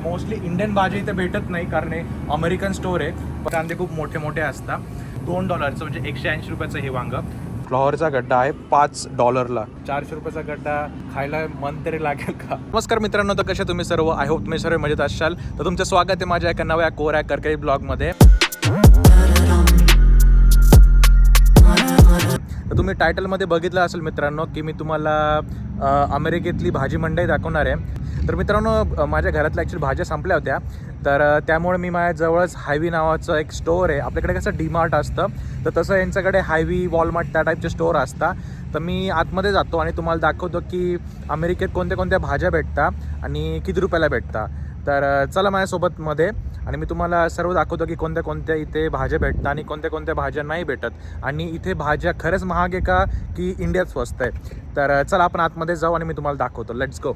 Mostly Indian भाजी इथे भेटत नाही कारण हे अमेरिकन स्टोर आहे पण कांदे खूप मोठे मोठे असतात. दोन डॉलरचं म्हणजे एकशे ऐंशी रुपयाचं हे वांग. फ्लॉवरचा गड्डा आहे पाच डॉलरला चारशे रुपयाचा गड्डा खायला मन तरी लागेल का? नमस्कार मित्रांनो तर कसे तुम्ही सर्व? आय होप तुम्ही सर्व मजेत असाल. तर तुमचं स्वागत आहे माझ्या एका नव्या कोऱ्या करकरी ब्लॉगमध्ये तुम्ही टायटलमध्ये बघितलं असेल मित्रांनो की मी तुम्हाला अमेरिकेतली भाजी मंडई दाखवणार आहे. तर मित्रांनो माझ्या घरातल्या ॲक्च्युली भाज्या संपल्या होत्या. तर त्यामुळे मी माझ्या जवळच हायवी नावाचं एक स्टोअर आहे. आपल्याकडे कसं डीमार्ट असतं तर तसं यांच्याकडे हायवी वॉलमार्ट त्या टाईपचे स्टोअर असतात तर मी आतमध्ये जातो आणि तुम्हाला दाखवतो की अमेरिकेत कोणत्या कोणत्या भाज्या भेटतात आणि किती रुपयाला भेटतात तर चला माझ्यासोबत मध्ये आणि मी तुम्हाला सर्व दाखवतो की कोणत्या कोणत्या इथे भाज्या भेटतात आणि कोणत्या कोणत्या भाज्या नाही भेटत. आणि इथे भाज्या खरंच महाग आहे का? की इंडियात स्वस्त आहे. तर चला आपण आतमध्ये जाऊ आणि मी तुम्हाला दाखवतो. लेट्स गो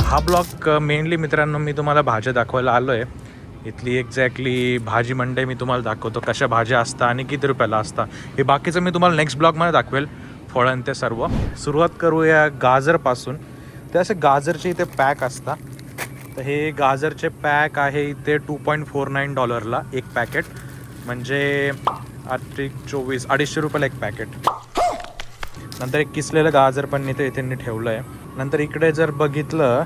हा ब्लॉग मेनली मित्रांनो मी तुम्हाला भाज्या दाखवायला आलो आहे इथली एक्झॅक्टली भाजी मंडई मी तुम्हाला दाखवतो कशा भाज्या असतात आणि किती रुपयाला असतात हे बाकीचं मी तुम्हाला नेक्स्ट ब्लॉगमध्ये दाखवेल. फळं ते सर्व. सुरुवात करूया गाजरपासून. ते असे गाजरचे इथे पॅक असतात तर हे गाजरचे पॅक आहे इथे टू पॉईंट फोर नाईन डॉलरला एक पॅकेट म्हणजे आठ चोवीस अडीचशे रुपयाला एक पॅकेट नंतर एक किसलेलं गाजर पण इथे इथे ठेवलं आहे नंतर इकडे जर बघितलं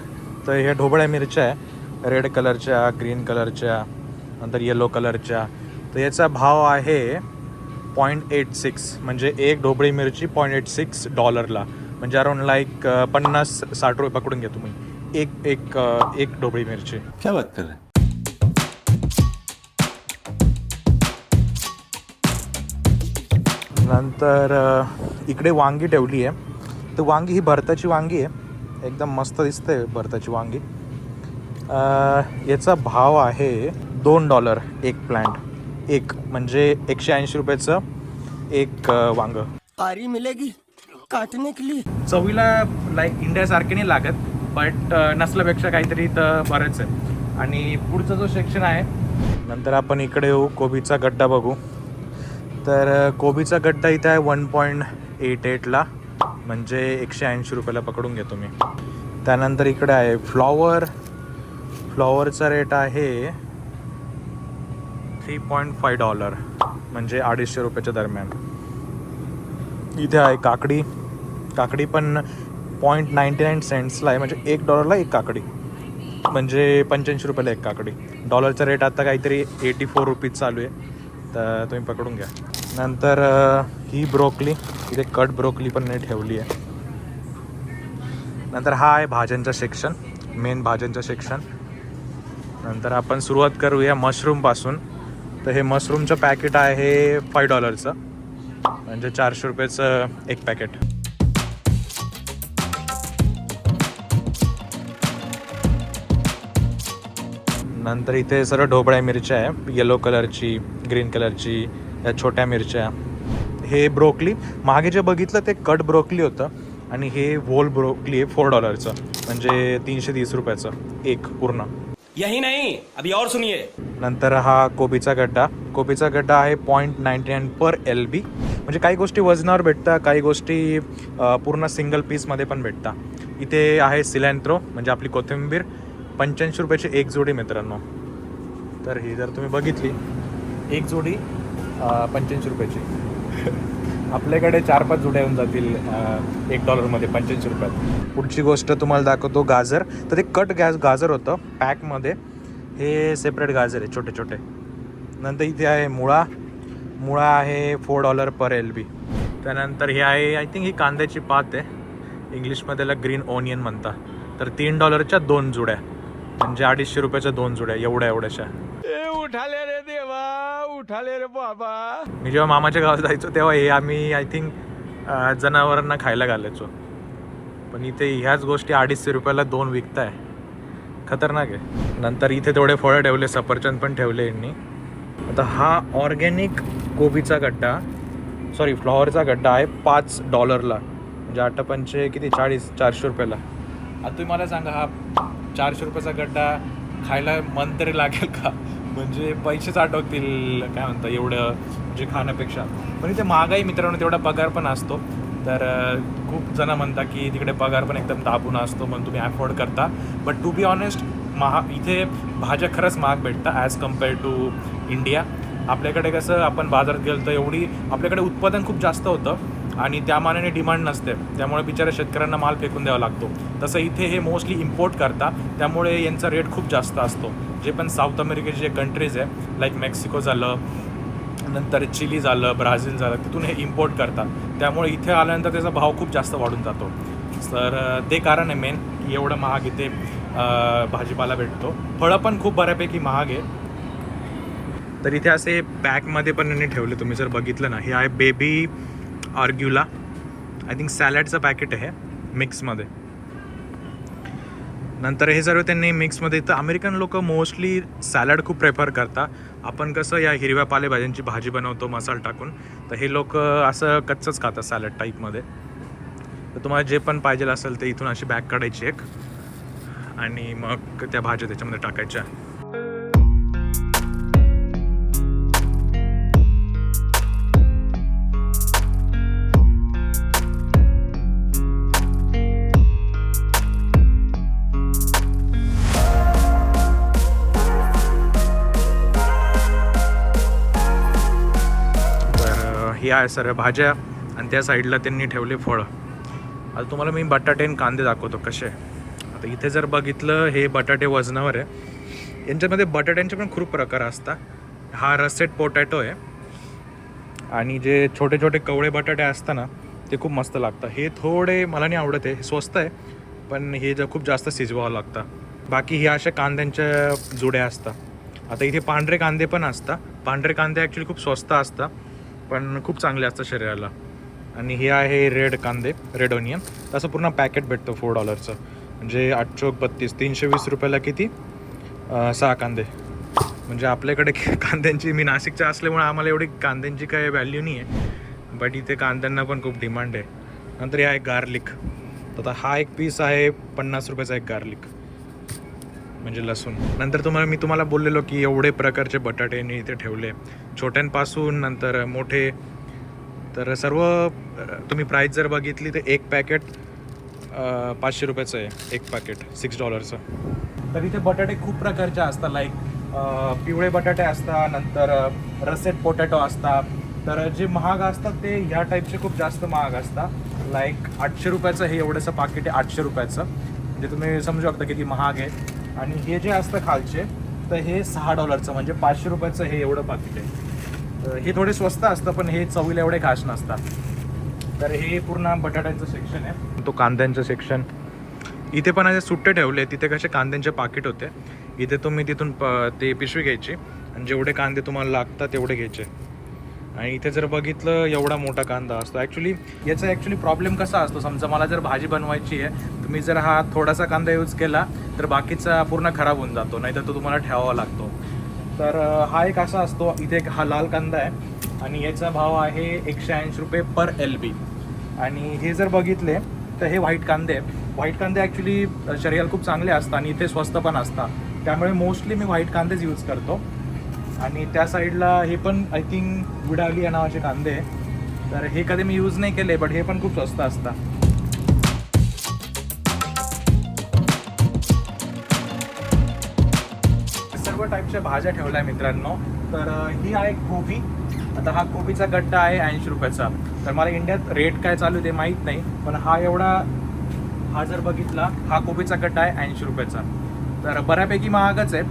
तर हे ढोबळ्या मिरच्या आहे. रेड कलरच्या ग्रीन कलरच्या नंतर येलो कलरच्या. तर याचा भाव आहे पॉईंट एट सिक्स म्हणजे एक ढोबळी मिरची पॉईंट एट सिक्स डॉलरला म्हणजे अराउंड लाईक पन्नास साठ रुपये पकडून घ्या तुम्ही. एक एक एक ढोबळी मिरची. क्या बात कर रहे नंतर इकडे वांगी ठेवली आहे. तर वांगी ही भरताची वांगी आहे. एकदम मस्त दिसते भरताची वांगी. याचा भाव आहे दोन डॉलर एक प्लांट. एक म्हणजे एकशे ऐंशी रुपयाचं एक वांग. पारी मिलेगी काटने के लिए. चवीला लाईक इंडियासारखे नाही लागत बट नसल्यापेक्षा काहीतरी तर बरंच आहे. आणि पुढचा जो सेक्शन आहे नंतर आपण इकडे येऊ कोबीचा गड्डा बघू. तर कोबीचा गड्डा इथं आहे वन पॉईंट एट एटला म्हणजे एकशे ऐंशी रुपयाला पकडून घेतो मी. त्यानंतर इकडे आहे फ्लॉवर फ्लॉवरचा रेट आहे थ्री पॉईंट फाय डॉलर म्हणजे अडीचशे रुपयाच्या दरम्यान. इथे आहे काकडी. काकडी पण पॉईंट नाईन्टी नाईन सेंट्सला आहे म्हणजे एक डॉलरला एक काकडी. म्हणजे पंच्याऐंशी रुपयाला एक काकडी. डॉलरचा रेट आता काहीतरी एटी फोर रुपीज चालू आहे. तर तुम्ही पकडून घ्या. नंतर ही ब्रोकली. इथे कट ब्रोकली पण नाही ठेवली आहे. नंतर हा आहे भाज्यांचा सेक्शन मेन भाज्यांचा सेक्शन नंतर आपण सुरुवात करूया मशरूमपासून तर हे मशरूमचं पॅकेट आहे फाय डॉलरचं म्हणजे चारशे रुपयाचं एक पॅकेट नंतर इथे सर्व ढोबळ्या मिरच्या आहे. येलो कलरची ग्रीन कलरची या छोट्या मिरच्या. हे ब्रोकली मागे जे बघितलं ते कट ब्रोकली होतं. आणि हे व्होल ब्रोकली आहे फोर डॉलरचं म्हणजे तीनशे तीस रुपयाचं एक पूर्ण. यही नहीं अभी और सुनिए। नंतर हा कोबीचा गड्डा. कोबीचा गड्डा आहे point ninety nine per L B म्हणजे काही गोष्टी वजनावर भेटतात काही गोष्टी पूर्ण सिंगल पीसमध्ये पण भेटतात इथे आहे सिलॅन्थ्रो म्हणजे आपली कोथिंबीर पंच्याऐंशी रुपयाची एक जोडी मित्रांनो. तर ही जर तुम्ही बघितली एक जोडी पंच्याऐंशी रुपयाची. आपल्याकडे चार पाच जुड्या येऊन जातील एक डॉलरमध्ये पंच्याऐंशी रुपयात. पुढची गोष्ट तुम्हाला दाखवतो गाजर. तर ते कट गॅस गाजर होतं पॅकमध्ये. हे सेपरेट गाजर आहे छोटे छोटे. नंतर इथे आहे मुळा. मुळा आहे four dollar per L B त्यानंतर हे आहे आय थिंक ही कांद्याची पात आहे. इंग्लिशमध्ये त्याला ग्रीन ओनियन म्हणतात. तर तीन डॉलरच्या दोन जुड्या. म्हणजे अडीचशे रुपयाच्या दोन जुड्या एवढ्या एवढ्याशा. उठाले रे देवा! उठाले रे बाबा. मी जेव्हा मामाच्या गावात जायचो तेव्हा हे आम्ही आय थिंक जनावरांना खायला घालायचो. पण इथे ह्याच गोष्टी अडीचशे रुपयाला दोन विकताय. खतरनाक आहे. नंतर इथे थोडे फळं ठेवले सफरचंद पण ठेवले यांनी. आता हा ऑर्गॅनिक कोबीचा गड्डा सॉरी फ्लॉवरचा गड्डा आहे पाच डॉलरला. म्हणजे आठ पंचे किती? चाळीस चारशे रुपयाला. आता तुम्ही मला सांगा हा चारशे रुपयाचा गड्डा खायला मन तरी लागेल का? म्हणजे पैसेच आठवतील काय म्हणता एवढं जे खाण्यापेक्षा. पण इथे महागाई मित्रांनो तेवढा पगार पण असतो. तर खूप जण म्हणतात की तिकडे पगार पण एकदम दाबून असतो म्हणून तुम्ही अफोर्ड करता. बट टू बी ऑनेस्ट महा इथे भाज्या खरंच महाग भेटतात ॲज कंपेअर टू इंडिया आपल्याकडे कसं आपण बाजारात गेलो तर एवढी आपल्याकडे उत्पादन खूप जास्त होतं. आणि त्या मानाने डिमांड नसते. त्यामुळे बिचाऱ्या शेतकऱ्यांना माल फेकून द्यावा लागतो. तसं इथे हे मोस्टली इम्पोर्ट करता. त्यामुळे यांचा रेट खूप जास्त असतो. जे पण साऊथ अमेरिकेचे जे कंट्रीज आहे लाईक मेक्सिको झालं नंतर चिली झालं ब्राझील झालं तिथून हे इम्पोर्ट करतात. त्यामुळे इथे आल्यानंतर त्याचा भाव खूप जास्त वाढून जातो. तर ते कारण आहे मेन की एवढं महाग इथे भाजीपाला भेटतो. फळं पण खूप बऱ्यापैकी महाग आहे. तर इथे असे बॅगमध्ये पण यांनी ठेवले तुम्ही जर बघितलं ना हे आहे बेबी आर्ग्युला. आय थिंक सॅलडचं पॅकेट आहे मिक्समध्ये नंतर हे सर्व त्यांनी मिक्समध्ये तर अमेरिकन लोक मोस्टली सॅलड खूप प्रेफर करतात आपण कसं या हिरव्या पालेभाज्यांची भाजी बनवतो मसाला टाकून तर हे लोक असं कच्चंच खातात सॅलड टाईपमध्ये तर तुम्हाला जे पण पाहिजे असेल ते इथून अशी बॅग काढायची एक. आणि मग त्या भाज्या त्याच्यामध्ये टाकायच्या. या आहे सर्व भाज्या आणि त्या साईडला त्यांनी ठेवले फळं. आता तुम्हाला मी बटाटे आणि कांदे दाखवतो कसे. आता इथे जर बघितलं हे बटाटे वजनावर आहे. यांच्यामध्ये बटाट्यांचे पण खूप प्रकार असतात. हा रसेट पोटॅटो आहे. आणि जे छोटे छोटे कवळे बटाटे असतात ना ते खूप मस्त लागतं हे थोडे मला नाही आवडत आहे हे स्वस्त आहे पण हे जर खूप जास्त शिजवावं लागतं. बाकी हे अशा कांद्यांच्या जुड्या असतात. आता इथे पांढरे कांदे पण असतात. पांढरे कांदे ॲक्च्युली खूप स्वस्त असतात. पण खूप चांगले असतात शरीराला. आणि हे आहे रेड कांदे रेड ओनियन तसं पूर्ण पॅकेट भेटतं फोर डॉलरचं म्हणजे आठ चौक बत्तीस तीनशे वीस रुपयाला किती? सहा कांदे. म्हणजे आपल्याकडे कांद्यांची मी नाशिकच्या असल्यामुळे आम्हाला एवढी कांद्यांची काही व्हॅल्यू नाही आहे बट इथे कांद्यांना पण खूप डिमांड आहे. नंतर हे आहे गार्लिक आता हा एक पीस आहे पन्नास रुपयाचा एक गार्लिक म्हणजे लसूण. नंतर तुम्हाला मी तुम्हाला बोललेलो की एवढे प्रकारचे बटाटे मी इथे ठेवले. छोट्यांपासून नंतर मोठे. तर सर्व तुम्ही प्राईस जर बघितली तर एक पॅकेट पाचशे रुपयाचं आहे. एक पॅकेट सिक्स डॉलरचं तर इथे बटाटे खूप प्रकारचे असतात. लाईक पिवळे बटाटे असतात नंतर रसेट पोटॅटो असतात. तर जे महाग असतात ते ह्या टाईपचे खूप जास्त महाग असतात. लाईक आठशे रुपयाचं हे एवढंसं पाकिट आहे आठशे रुपयाचं. म्हणजे तुम्ही समजू शकता किती महाग आहे. आणि हे जे असतं खालचे तर हे सहा डॉलरचं म्हणजे पाचशे रुपयाचं हे एवढं पाकिट आहे. तर हे थोडे स्वस्त असतं पण हे चवीला एवढे खास नसतात. तर हे पूर्ण बटाट्यांचं सेक्शन आहे. तो कांद्यांचं सेक्शन इथे पण असे सुट्टे ठेवले तिथे कसे कांद्यांचे पाकिट होते. इथे तुम्ही तिथून प ते पिशवी घ्यायची. आणि जेवढे कांदे तुम्हाला लागतात तेवढे घ्यायचे. आणि इथे जर बघितलं एवढा मोठा कांदा असतो. ॲक्च्युली याचा ॲक्च्युली प्रॉब्लेम कसा असतो? समजा मला जर भाजी बनवायची आहे तर मी जर हा थोडासा कांदा यूज केला तर बाकीचा पूर्ण खराब होऊन जातो नाहीतर तो तुम्हाला ठेवावा लागतो. तर हा एक असा असतो इथे एक हा लाल कांदा आहे. आणि याचा भाव आहे एकशे ऐंशी रुपये पर एल बी आणि हे जर बघितले तर हे व्हाईट कांदे व्हाईट कांदे ॲक्च्युली शरीराला खूप चांगले असतात आणि इथे स्वस्त पण असतात. त्यामुळे मोस्टली मी व्हाईट कांदेच यूज करतो. आणि त्या साईडला हे पण आय थिंक विडावली या नावाचे कांदे तर हे कधी मी यूज नाही केले बट हे पण खूप स्वस्त असतात. सर्व टाईपच्या भाज्या ठेवल्या मित्रांनो. तर ही आहे कोबी. आता हा कोबीचा गड्डा आहे ऐंशी रुपयाचा. तर मला इंडियात रेट काय चालू आहे ते माहीत नाही पण हा एवढा हा जर बघितला हा कोबीचा गड्डा आहे ऐंशी रुपयाचा. तर बऱ्यापैकी महागच आहे.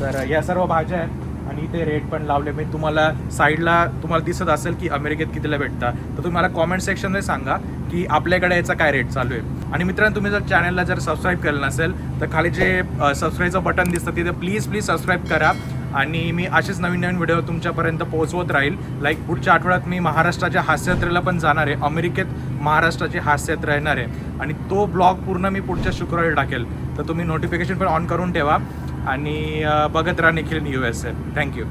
तर या सर्व भाज्या आहेत आणि इथे रेट पण लावले. मी तुम्हाला साईडला तुम्हाला दिसत असेल की अमेरिकेत कितीला भेटता तर तुम्ही मला कॉमेंट सेक्शनमध्ये सांगा की आपल्याकडे याचा काय रेट चालू आहे. आणि मित्रांनो तुम्ही जर चॅनलला जर सबस्क्राईब केलं नसेल तर खाली जे सबस्क्राईबचं बटन दिसतं तिथे प्लीज प्लीज सबस्क्राईब करा. आणि मी असेच नवीन नवीन व्हिडिओ तुमच्यापर्यंत पोहोचवत राहील. लाईक पुढच्या आठवड्यात मी महाराष्ट्राच्या हास्ययात्रेला पण जाणार आहे. अमेरिकेत महाराष्ट्राची हास्ययात्रा येणार आहे. आणि तो ब्लॉग पूर्ण मी पुढच्या शुक्रवारी टाकेल. तर तुम्ही नोटिफिकेशन पण ऑन करून ठेवा. आणि बघत राहा Nikhil U S F thank you